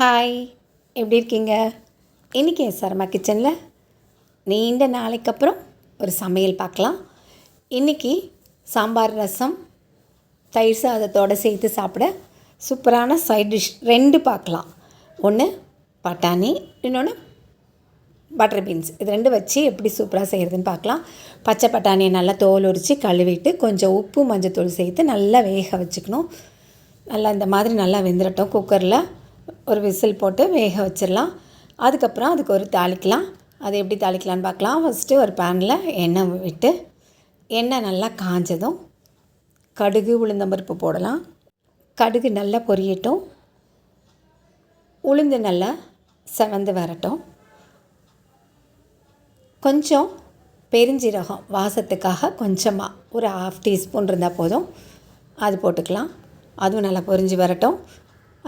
Hi எப்படி இருக்கீங்க? இன்றைக்கி சர்மா கிச்சனில் நீண்ட நாளைக்கு அப்புறம் ஒரு சமையல் பார்க்கலாம். இன்றைக்கி சாம்பார் ரசம் தயிர் சாதத்தோடு சேர்த்து சாப்பிட சூப்பரான சைட் டிஷ் ரெண்டு பார்க்கலாம். ஒன்று பட்டாணி இன்னொன்று பட்டர் பீன்ஸ். இது ரெண்டு வச்சு எப்படி சூப்பராக செய்கிறதுன்னு பார்க்கலாம். பச்சை பட்டாணியை நல்லா தோல் உரித்து கழுவிட்டு கொஞ்சம் உப்பு மஞ்சள் தூள் சேர்த்து நல்லா வேக வச்சுக்கணும். நல்லா இந்த மாதிரி நல்லா வெந்துடட்டும் குக்கரில் ஒரு விசில் போட்டு வேக வச்சிடலாம். அதுக்கப்புறம் அதுக்கு ஒரு தாளிக்கலாம். அது எப்படி தாளிக்கலான்னு பார்க்கலாம். ஃபஸ்ட்டு ஒரு பேனில் எண்ணெய் விட்டு எண்ணெய் நல்லா காஞ்சதும் கடுகு உளுந்தம்பருப்பு போடலாம். கடுகு நல்லா பொரியட்டும். உளுந்து நல்லா செவந்து வரட்டும். கொஞ்சம் பெருஞ்சீரகம் வாசத்துக்காக கொஞ்சமாக ஒரு ஹாஃப் டீஸ்பூன் இருந்தால் போதும். அது போட்டுக்கலாம். அதுவும் நல்லா பொரிஞ்சு வரட்டும்.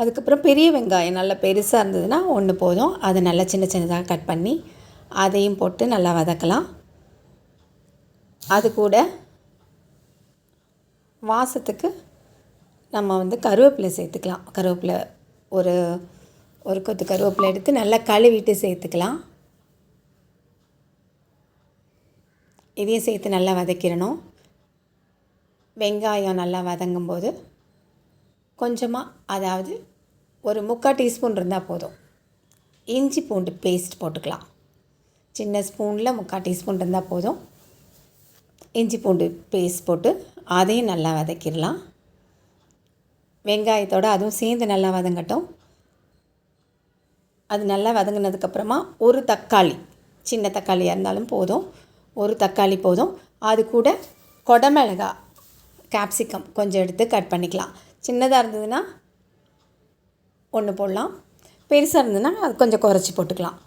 அதுக்கப்புறம் பெரிய வெங்காயம் நல்லா பெருசாக இருந்ததுன்னா ஒன்று போதும். அதை நல்லா சின்ன சின்னதாக கட் பண்ணி அதையும் போட்டு நல்லா வதக்கலாம். அது கூட வாசத்துக்கு நம்ம வந்து கருவேப்பிலை சேர்த்துக்கலாம். கருவேப்பிலை ஒரு ஒரு கொத்து கருவேப்பிலை எடுத்து நல்லா கழுவிட்டு சேர்த்துக்கலாம். இதையும் சேர்த்து நல்லா வதக்கிடணும். வெங்காயம் நல்லா வதங்கும்போது கொஞ்சமாக அதாவது ஒரு முக்கால் டீஸ்பூன் இருந்தால் போதும். இஞ்சி பூண்டு பேஸ்ட் போட்டுக்கலாம். சின்ன ஸ்பூனில் முக்கால் டீஸ்பூன் இருந்தால் போதும். இஞ்சி பூண்டு பேஸ்ட் போட்டு அதையும் நல்லா வதக்கிடலாம். வெங்காயத்தோடு அதுவும் சேர்ந்து நல்லா வதங்கட்டும். அது நல்லா வதங்கினதுக்கப்புறமா ஒரு தக்காளி சின்ன தக்காளியாக இருந்தாலும் போதும். ஒரு தக்காளி போதும். அது கூட கொடமிளகா கேப்சிகம் கொஞ்சம் எடுத்து கட் பண்ணிக்கலாம். சின்னதாக இருந்ததுன்னா ஒன்று போடலாம். பெருசாக இருந்ததுன்னா அது கொஞ்சம் குறைச்சி போட்டுக்கலாம்.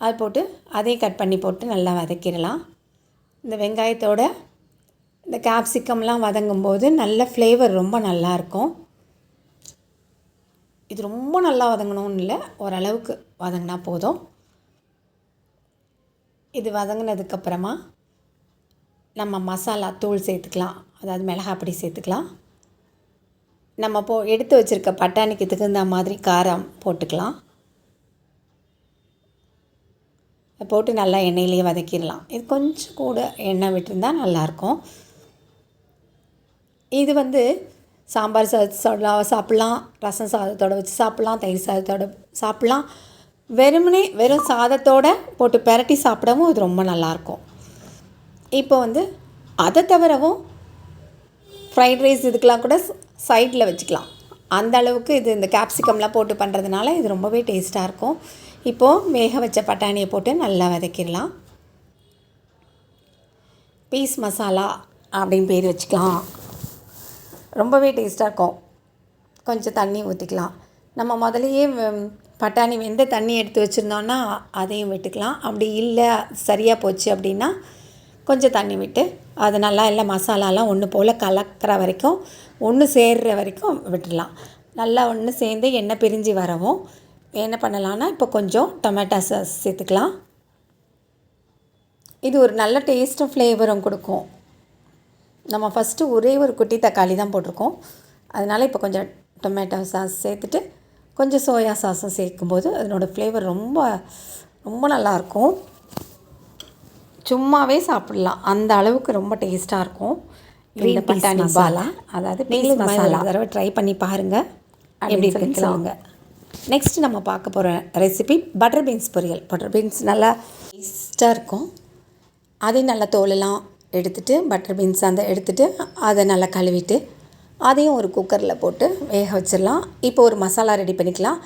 அது போட்டு அதையும் கட் பண்ணி போட்டு நல்லா வதக்கிடலாம். இந்த வெங்காயத்தோட இந்த கேப்சிக்கம்லாம் வதங்கும்போது நல்ல ஃப்ளேவர் ரொம்ப நல்லாயிருக்கும் இது ரொம்ப நல்லா வதங்கணும்னு இல்லை ஓரளவுக்கு வதங்கினா போதும். இது வதங்கினதுக்கப்புறமா நம்ம மசாலா தூள் சேர்த்துக்கலாம். அதாவது மிளகாப்பொடி சேர்த்துக்கலாம். நம்ம போ எடுத்து வச்சுருக்க பட்டாணிக்கு தகுந்த மாதிரி காரம் போட்டுக்கலாம். போட்டு நல்லா எண்ணெயிலேயே வதக்கிடலாம். இது கொஞ்சம் கூட எண்ணெய் விட்டுருந்தால் நல்லாயிருக்கும். இது வந்து சாம்பார் சாதத்தோட சாப்பிட்லாம். ரசம் சாதத்தோடு வச்சு சாப்பிட்லாம். தயிர் சாதத்தோடு சாப்பிட்லாம். வெறுமனே வெறும் சாதத்தோடு போட்டு பெரட்டி சாப்பிடவும் இது ரொம்ப நல்லாயிருக்கும். இப்போ வந்து அதை தவிரவும் ஃப்ரைட் ரைஸ் இதுக்கெலாம் கூட சைடில் வச்சுக்கலாம். அந்த அளவுக்கு இது இந்த கேப்சிகம்லாம் போட்டு பண்ணுறதுனால இது ரொம்பவே டேஸ்ட்டாக இருக்கும். இப்போது வேக வச்ச பட்டாணியை போட்டு நல்லா வதக்கிடலாம். பீஸ் மசாலா அப்படின்னு பேர் வச்சுக்கலாம். ரொம்பவே டேஸ்ட்டாக இருக்கும். கொஞ்சம் தண்ணி ஊற்றிக்கலாம் நம்ம முதலையே பட்டாணி வெந்த தண்ணி எடுத்து வச்சுருந்தோன்னா அதையும் விட்டுக்கலாம். அப்படி இல்லை சரியாக போச்சு அப்படின்னா கொஞ்சம் தண்ணி விட்டு அது நல்லா எல்லாம் மசாலாலாம் ஒன்று போல் கலக்கிற வரைக்கும் ஒன்று சேர்கிற வரைக்கும் விட்டுடலாம். நல்லா ஒன்று சேர்ந்து எண்ணெய் பிரிஞ்சு வரவும் என்ன பண்ணலான்னா இப்போ கொஞ்சம் டொமேட்டோ சாஸ் சேர்த்துக்கலாம். இது ஒரு நல்ல டேஸ்ட்டும் ஃப்ளேவரும் கொடுக்கும். நம்ம ஃபஸ்ட்டு ஒரே ஒரு குட்டி தக்காளி தான் போட்டிருக்கோம். அதனால் இப்போ கொஞ்சம் டொமேட்டோ சாஸ் சேர்த்துட்டு கொஞ்சம் சோயா சாஸும் சேர்க்கும்போது அதனோடய ஃப்ளேவர் ரொம்ப ரொம்ப நல்லாயிருக்கும் சும்மாவே சாப்பிட்லாம். அந்த அளவுக்கு ரொம்ப டேஸ்ட்டாக இருக்கும். இந்த பட்டாணி மசாலா அதாவது பீஸ் மசாலா தடவை ட்ரை பண்ணி பாருங்கள் எப்படி இருக்குன்னு சொல்லுங்க. நெக்ஸ்ட் நம்ம பார்க்க போகிற ரெசிபி பட்டர் பீன்ஸ் பொரியல். பட்டர் பீன்ஸ் நல்லா டேஸ்ட்டாக இருக்கும். அதையும் நல்லா தோலெல்லாம் எடுத்துகிட்டு பட்டர் பீன்ஸ் அந்த எடுத்துகிட்டு அதை நல்லா கழுவிட்டு அதையும் ஒரு குக்கரில் போட்டு வேக வச்சிடலாம். இப்போ ஒரு மசாலா ரெடி பண்ணிக்கலாம்.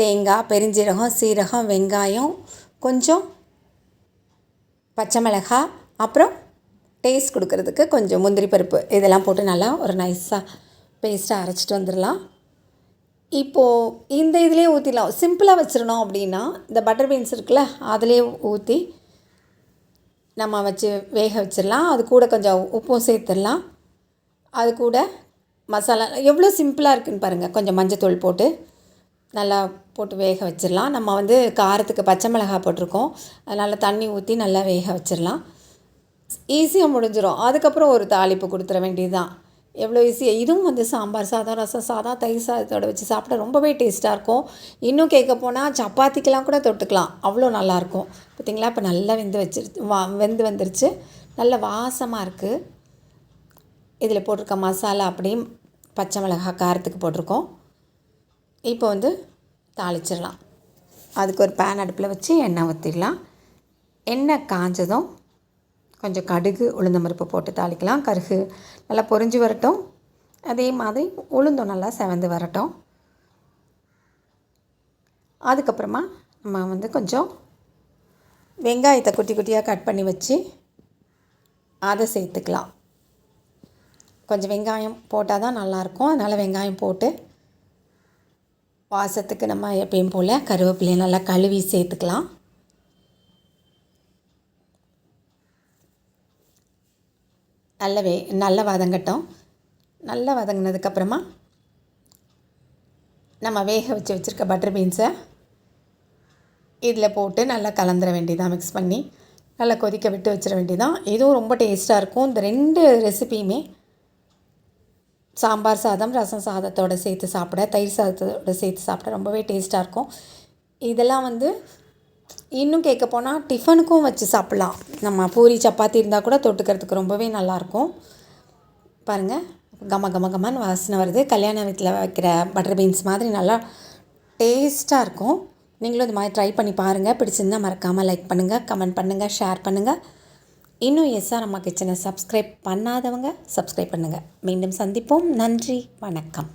தேங்காய் பெருஞ்சீரகம் சீரகம் வெங்காயம் கொஞ்சம் பச்சை மிளகா அப்புறம் டேஸ்ட் கொடுக்கறதுக்கு கொஞ்சம் முந்திரி பருப்பு. இதெல்லாம் போட்டு நல்லா ஒரு நைஸாக பேஸ்ட்டாக அரைச்சிட்டு வந்துடலாம். இப்போது இந்த இதுலேயே ஊற்றிடலாம் சிம்பிளாக வச்சிடணும் அப்படின்னா இந்த பட்டர் பீன்ஸ் இருக்குல்ல அதிலே ஊற்றி நம்ம வச்சு வேக வச்சிடலாம். அது கூட கொஞ்சம் உப்பும் சேர்த்துடலாம். அது கூட மசாலா எவ்வளோ சிம்பிளாக இருக்குதுன்னு பாருங்கள் கொஞ்சம் மஞ்சத்தூள் போட்டு நல்லா போட்டு வேக வச்சிடலாம். நம்ம வந்து காரத்துக்கு பச்சை மிளகாய் போட்டிருக்கோம். அதனால் தண்ணி ஊற்றி நல்லா வேக வச்சிடலாம். ஈஸியாக முடிஞ்சிடும் அதுக்கப்புறம் ஒரு தாளிப்பு கொடுத்துட வேண்டியது தான் எவ்வளோ ஈஸியாக இதுவும் வந்து சாம்பார் சாதம் ரசம் சாதம் தயிர் சாதத்தோட வச்சு சாப்பிட ரொம்பவே டேஸ்ட்டாக இருக்கும். இன்னும் கேட்க போனால் சப்பாத்திக்கெலாம் கூட தொட்டுக்கலாம். அவ்வளோ நல்லாயிருக்கும் பார்த்தீங்களா இப்போ நல்லா வெந்து வச்சிருச்சு. வா வெந்து வந்துருச்சு. நல்ல வாசமாக இருக்குது இதில் போட்டிருக்க மசாலா அப்படியும் பச்சை மிளகாய் காரத்துக்கு போட்டிருக்கோம். இப்போ வந்து தாளிச்சிடலாம். அதுக்கு ஒரு பேன் அடுப்பில் வச்சு எண்ணெய் ஊற்றிடலாம் எண்ணெய் காஞ்சதும் கொஞ்சம் கடுகு உளுந்தம்பருப்பு போட்டு தாளிக்கலாம். கருகு நல்லா பொறிஞ்சு வரட்டும். அதே மாதிரி உளுந்தும் நல்லா செவந்து வரட்டும். அதுக்கப்புறமா நம்ம வந்து கொஞ்சம் வெங்காயத்தை குட்டி குட்டியாக கட் பண்ணி வச்சு அதை சேர்த்துக்கலாம். கொஞ்சம் வெங்காயம் போட்டால் தான் நல்லாயிருக்கும் அதனால் வெங்காயம் போட்டு வாசத்துக்கு நம்ம எப்பயும் போல் கருவேப்பிலையை நல்லா கழுவி சேர்த்துக்கலாம். நல்லவே நல்லா நல்ல வதங்கட்டும் நல்லா வதங்கினதுக்கப்புறமா நம்ம வேக வச்சு வச்சுருக்க பட்டர் பீன்ஸை இதில் போட்டு நல்லா கலந்துட வேண்டியதான் மிக்ஸ் பண்ணி நல்லா கொதிக்க விட்டு வச்சிட வேண்டியதான் இதுவும் ரொம்ப டேஸ்ட்டாக இருக்கும். இந்த ரெண்டு ரெசிபியுமே சாம்பார் சாதம் ரசம் சாதத்தோடு சேர்த்து சாப்பிட தயிர் சாதத்தோடு சேர்த்து சாப்பிட ரொம்பவே டேஸ்ட்டாக இருக்கும். இதெல்லாம் வந்து இன்னும் கேட்க போனால் டிஃபனுக்கும் வச்சு சாப்பிட்லாம். நம்ம பூரி சப்பாத்தி இருந்தால் கூட தொட்டுக்கிறதுக்கு ரொம்பவே நல்லாயிருக்கும். பாருங்கள் கம கம கமன்னு வாசனை வருது. கல்யாண வீட்டில் வைக்கிற பட்டர் பீன்ஸ் மாதிரி நல்லா டேஸ்ட்டாக இருக்கும். நீங்களும் இது மாதிரி ட்ரை பண்ணி பாருங்கள் பிடிச்சிருந்தால் மறக்காமல் லைக் பண்ணுங்கள் கமெண்ட் பண்ணுங்கள் ஷேர் பண்ணுங்கள் இன்னும் எஸ்ஆர் அம்மா கிச்சனை சப்ஸ்கிரைப் பண்ணாதவங்க சப்ஸ்கிரைப் பண்ணுங்கள் மீண்டும் சந்திப்போம். நன்றி. வணக்கம்.